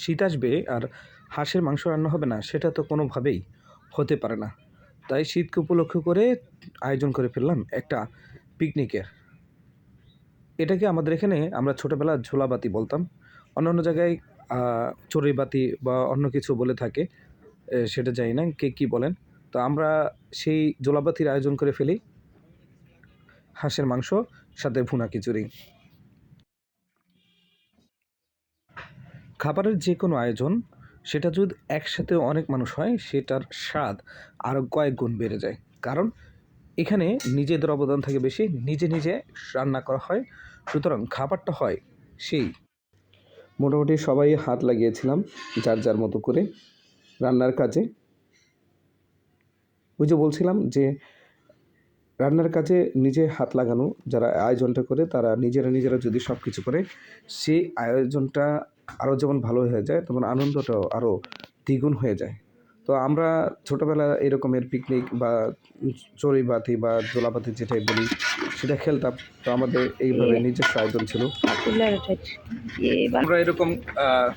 শীত আসবে আর হাঁসের মাংস রান্না হবে না, সেটা তো কোনোভাবেই হতে পারে না। তাই শীতকে উপলক্ষ করে আয়োজন করে ফেললাম একটা পিকনিকের। এটাকে আমাদের এখানে আমরা ছোটোবেলা ঝোলাবাতি বলতাম। অন্য অন্য জায়গায় চড়ুই বাতি বা অন্য কিছু বলে থাকে সেটা জানি না কে কী বলেন। তো আমরা সেই জোলাবাতির আয়োজন করে ফেলি হাঁসের মাংস, সাথে ভুনা খিচুড়ি। খাবারের যে কোনো আয়োজন, সেটা যদি একসাথে অনেক মানুষ হয়, সেটার স্বাদ আরও কয়েক গুণ বেড়ে যায়। কারণ এখানে নিজেদের অবদান থাকে বেশি, নিজে নিজে রান্না করা হয়। সুতরাং খাবারটা হয় সেই। মোটামুটি সবাই হাত লাগিয়েছিলাম যার যার মতো করে রান্নার কাজে। ওই যে বলছিলাম যে, রান্নার কাজে নিজে হাত লাগানো, যারা আয়োজনটা করে, তারা নিজেরা নিজেরা যদি সব কিছু করে, সেই আয়োজনটা আরও যেমন ভালো হয়ে যায় তেমন আনন্দটাও আরও দ্বিগুণ হয়ে যায়। তো আমরা ছোটোবেলা এরকমের পিকনিক বা চড়ুইবাতি বা জোলাবাতি যেটাই বলি সেটা খেলতাম। তো আমাদের এইভাবে নিজস্ব আয়োজন ছিল। আমরা এরকম আহ,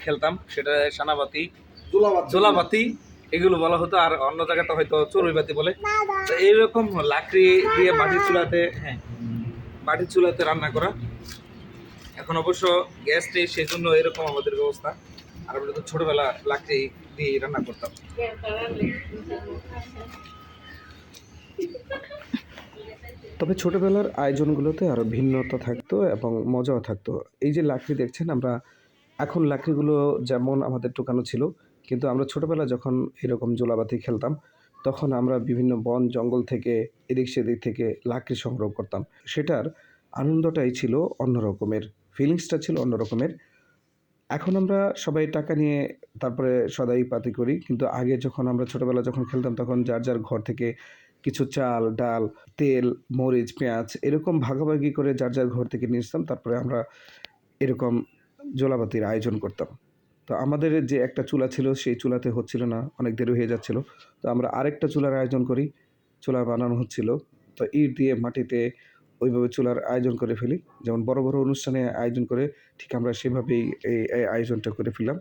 খেলতাম। সেটা সানাবাতি জোলাবাতি এগুলো বলা হতো। আর অন্য জায়গাতে হয়তো চড়ুইবাতি বলে। তো এইরকম লাকড়ি দিয়ে মাটির চুলাতে হ্যাঁ মাটির চুলাতে রান্না করা। এখন অবশ্য গ্যাস নেই সেই জন্য এরকম আমাদের ব্যবস্থা। আর আমরা তো ছোটবেলা লাকড়ি দিয়ে রান্না করতাম। তবে ছোটবেলার আয়োজনগুলোতে আরও ভিন্নতা থাকতো এবং মজাও থাকতো। এই যে লাকড়ি দেখছেন আমরা, এখন লাকড়িগুলো যেমন আমাদের টোকানো ছিল, কিন্তু আমরা ছোটবেলা যখন এরকম জোলাবাতি খেলতাম, তখন আমরা বিভিন্ন বন জঙ্গল থেকে, এদিক সেদিক থেকে লাকড়ি সংগ্রহ করতাম। সেটার আনন্দটাই ছিল অন্য রকমের ফিলিংসটা ছিল অন্য রকমের। এখন আমরা সবাই টাকা নিয়ে তারপরে সদাই পাতি করি, কিন্তু আগে যখন আমরা ছোটবেলা যখন খেলতাম তখন যার যার ঘর থেকে কিছু চাল, ডাল, তেল, মরিচ, পেঁয়াজ এরকম ভাগাভাগি করে যার যার ঘর থেকে নিয়ে আসতাম, তারপরে আমরা এরকম জোলাবাতির আয়োজন করতাম। তো আমাদের যে একটা চুলা ছিল সেই চুলাতে হচ্ছিল না, অনেক দেরি হয়ে যাচ্ছিল। তো আমরা আরেকটা চুলার আয়োজন করি, চুলা বানানো হচ্ছিল। তো ইট দিয়ে মাটিতে ওইভাবে চুলার আয়োজন করে ফেলি। যেমন বড় বড় অনুষ্ঠানে আয়োজন করে ঠিক আমরা সেভাবেই এই আয়োজনটা করে ফেললাম।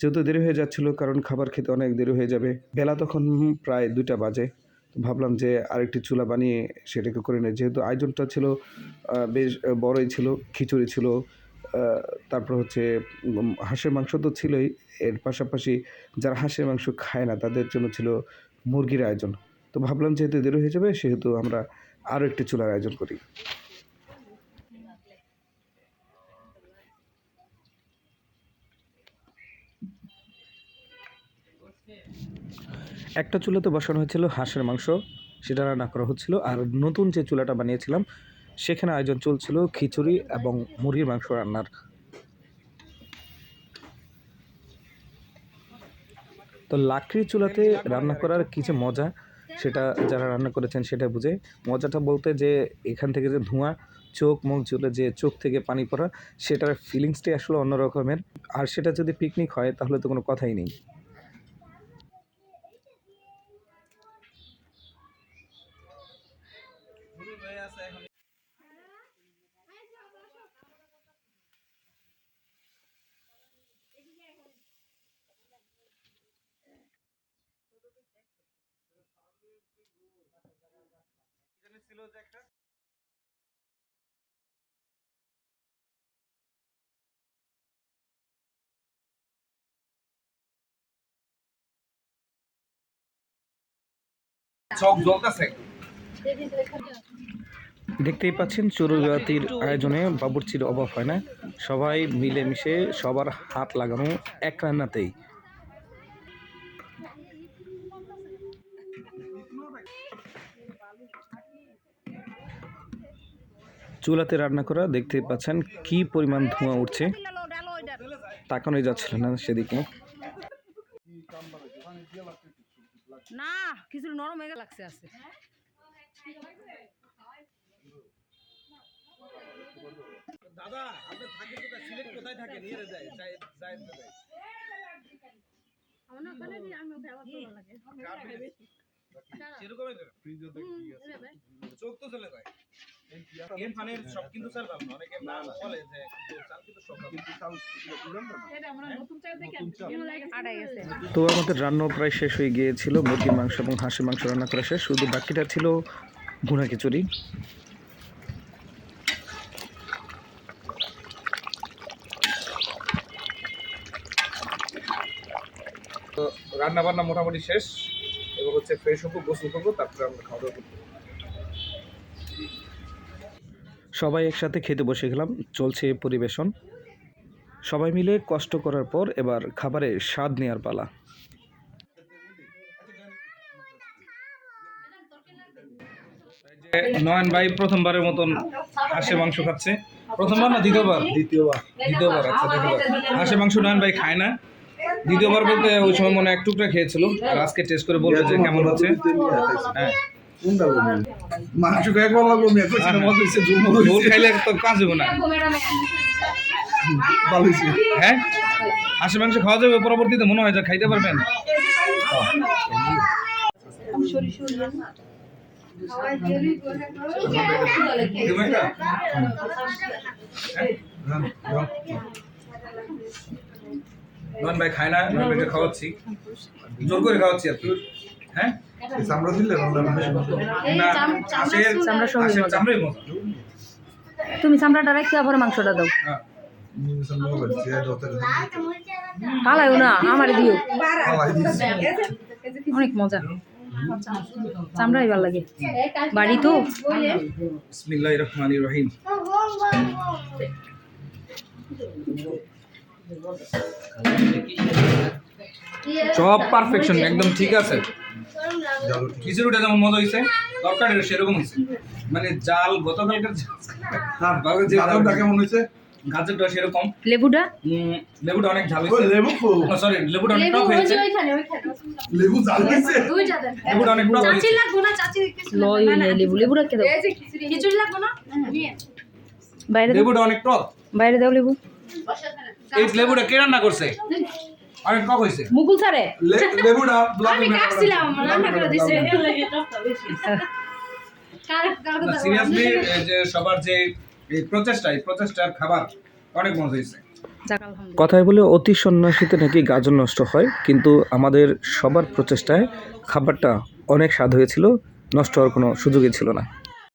যেহেতু দেরি হয়ে যাচ্ছিল, কারণ খাবার খেতে অনেক দেরি হয়ে যাবে, বেলা তখন প্রায় দুটা বাজে। ভাবলাম যে আরেকটি চুলা বানিয়ে সেটাকে করে নেই। যেহেতু আয়োজনটা ছিল বেশ বড়ই ছিল, খিচুড়ি ছিল তারপর হচ্ছে হাঁসের মাংস তো ছিলই। এর পাশাপাশি যারা হাঁসের মাংস খায় না, তাদের জন্য ছিল মুরগির আয়োজন। তো ভাবলাম যেহেতু দেরি হয়ে যাবে, সেহেতু আমরা আরও একটি চুলার আয়োজন করি। একটা চুলাতে বসানো হয়েছিল হাঁসের মাংস, সেটা রান্না করা হচ্ছিল, আর নতুন যে চুলাটা বানিয়েছিলাম, সেখানে আয়োজন চলছিল খিচুড়ি এবং মুরগির মাংস রান্নার। তো লাকড়ির চুলাতে রান্না করার কি যে মজা সেটা যারা রান্না করেছেন সেটা বুঝে। মজাটা বলতে যে এখান থেকে যে ধোঁয়া, চোখ মুখ জ্বলে যে চোখ থেকে পানি পড়া, সেটার ফিলিংসটাই আসলে অন্যরকমের আর সেটা যদি পিকনিক হয় তাহলে তো কোনো কথাই নেই। চোখ জ্বলতেছে। দেখতেই পাচ্ছেন চড়ুইবাতির আয়োজনে বাবুর্চির অভাব হয় না। সবাই মিলেমিশে সবার হাত লাগানো এক রান্নাতেই। চুলাতে রান্না করা দেখতে পাচ্ছেন কি পরিমাণ ধোঁয়া উঠছে। তাকানোই যাচ্ছিল না সেদিকে। না কিছু নরম হয়ে লাগছে আছে দাদা আপনি থাকেন কোথায়? সিলেট কোথায় থাকেন? নিয়ে যায় যায় যায় সেরকমই তো। চোখ তো চলে যায় এর সব কিন্তু চাল ভালো অনেকে না বলে যে চাল কিন্তু সব ভালো। আড়াই তো আমাদের রান্না প্রায় শেষ হয়ে গিয়েছিল। মুরগির মাংস এবং হাঁসের মাংস রান্না করা শেষ। শুধু বাকিটা ছিল ভুনা খিচুড়ি। তো রান্না বান্না মোটামুটি শেষ। এবার হচ্ছে ফ্রেশ হব গোসল করব তারপরে আমরা খাওয়া দাওয়া করব। সবাই একসাথে খেতে বসে গেলাম চলছে পরিবেশন। সবাই মিলে কষ্ট করার পর এবার খাবারের স্বাদ নেওয়ার পালা। নয়ন ভাই প্রথমবারের মতন হাঁসের মাংস খাচ্ছে। প্রথমবার না দ্বিতীয়বার? দ্বিতীয়বার। দ্বিতীয়বার আচ্ছা দ্বিতীয়বার। হাঁসের মাংস নয়ন ভাই খায় না। দ্বিতীয়বার বলতে ওই সময় মনে হয় এক টুকরা খেয়েছিল। আর আজকে টেস্ট করে বলবে যে কেমন হচ্ছে। হ্যাঁ। খাইলে তো কাজ হবে না। হ্যাঁ? মাংস খাওয়া যাবে পরবর্তীতে, মনে হয় যে খাইতে পারবেন। একটা? নয়ন ভাই খায় না নয়ন ভাইকে খাওয়াচ্ছি। জোর করে খাওয়াচ্ছি আর কি। হ্যাঁ? চামড়া দিলে না। চামড়াই মজা। তুমি চামড়াটা রাখতে আবার মাংসটা দাও। হ্যাঁ। পালাইও না আমার দিও। অনেক মজা। চামড়াই ভালো লাগে। বাড়ি তো। বিসমিল্লাহির রহমানির রহিম। সব পারফেকশন একদম ঠিক আছে। জালো খিচুড়িটা যেমন মজা হয়েছে তরকারিটা সেরকম হয়েছে মানে জাল গতকালকার বাবা কেমন হইছে? গাজরটা সেরকম। লেবুটা? লেবুটা অনেক ঝাল ওই হয়েছে লেবু সরি লেবুটা অনেক টক হয়েছে লেবু জাল হইছে? লেবুটা অনেক টক হয়েছে লয় হইলে লেবু লেবু রাখতে দাও। বাইরে দাও। লেবুটা অনেক টক। বাইরে দাও লেবু। এই লেবুটা কে রান্না করছে? অনেক টক হয়েছে মুকুল স্যারে। লেবুটা আমি কাটছিলাম রান্না করে দিছে। সিরিয়াসলি যে সবার যে এই প্রচেষ্টা এই প্রচেষ্টার খাবার অনেক মজা হয়েছে কথায় বলে অতি সন্ন্যাসীতে নাকি গাজন নষ্ট হয় কিন্তু আমাদের সবার প্রচেষ্টায় খাবারটা অনেক স্বাদ হয়েছিল নষ্ট হওয়ার কোনো সুযোগই ছিল না।